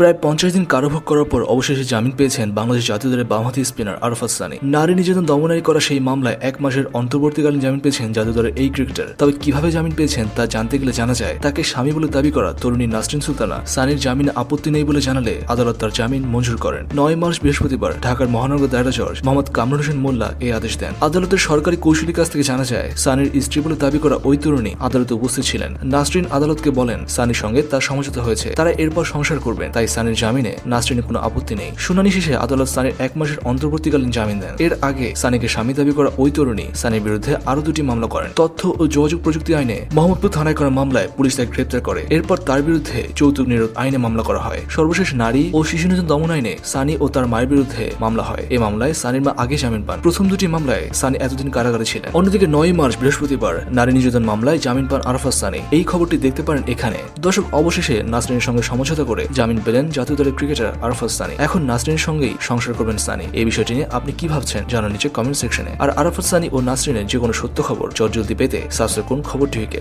প্রায় পঞ্চাশ দিন কারাভোগ করার পর অবশেষে জামিন পেয়েছেন বাংলাদেশ জাতীয় দলের বামহাতি স্পিনার আরফাত সানি। নারী নির্যাতন দমনারী করা সেই মামলায় এক মাসের অন্তর্বর্তীকালীন জামিন পেয়েছেন জাতীয় দলের এই ক্রিকেটার। তবে কীভাবে জামিন পেয়েছেন তা জানতে গেলে জানা যায়, তাকে স্বামী বলে দাবি করা তরুণী নাসরিন সুলতানা। সানির জামিনে আপত্তি নেই বলে জানালে আদালত তার জামিন মঞ্জুর করেন। নয় মার্চ বৃহস্পতিবার ঢাকার মহানগর দায়রা জজ মোহাম্মদ কামরুল হোসেন মোল্লা এই আদেশ দেন। আদালতের সরকারি কৌশলীর কাছ থেকে জানা যায়, সানির স্ত্রী বলে দাবি করা ওই তরুণী আদালতে উপস্থিত ছিলেন। নাসরিন আদালতকে বলেন, সানির সঙ্গে তার সমঝোতা হয়েছে। তারা এরপর সংসার করবেন, তাই সানির জামিনে নাসরিনের কোনো আপত্তি নেই। শুনানি শেষে আদালত সানির এক মাসের অন্তর্বর্তীকালীন জামিন দেন। এর আগে সানিকে স্বামী দাবি করা ওই তরুণী সানির বিরুদ্ধে আরও দুটি মামলা করেন। তথ্য ও যোগাযোগ প্রযুক্তি আইনে মোহাম্মদপুর থানায় করা মামলায় পুলিশ তাকে গ্রেপ্তার করে। এরপর তার বিরুদ্ধে যৌতুক নিরোধ আইনে মামলা করা হয়। সর্বশেষ নারী ও শিশু নির্যাতন দমন আইনে সানি ও তার মায়ের বিরুদ্ধে মামলা হয়। এই মামলায় সানির মা আগে জামিন পান। প্রথম দুটি মামলায় সানি এতদিন কারাগারে ছিলেন। অন্যদিকে নয় মার্চ বৃহস্পতিবার নারী নির্যাতন মামলায় জামিন পান আরাফাত সানি। এই খবরটি দেখতে পারেন এখানে। দর্শক, অবশেষে নাসরিনের সঙ্গে সমঝোতা করে জামিন পেলেন জাতীয় দলের ক্রিকেটার আরাফাত সানি। এখন নাসরিনের সঙ্গেই সংসার করবেন সানি। এই বিষয়টি নিয়ে আপনি কি ভাবছেন জানান নিচে কমেন্ট সেকশনে। আর আরাফাত সানি ও নাসরিনের যে কোনো সত্য খবর, চটজলদি পেতে সাবস্ক্রাইব করুন খবর টিভিকে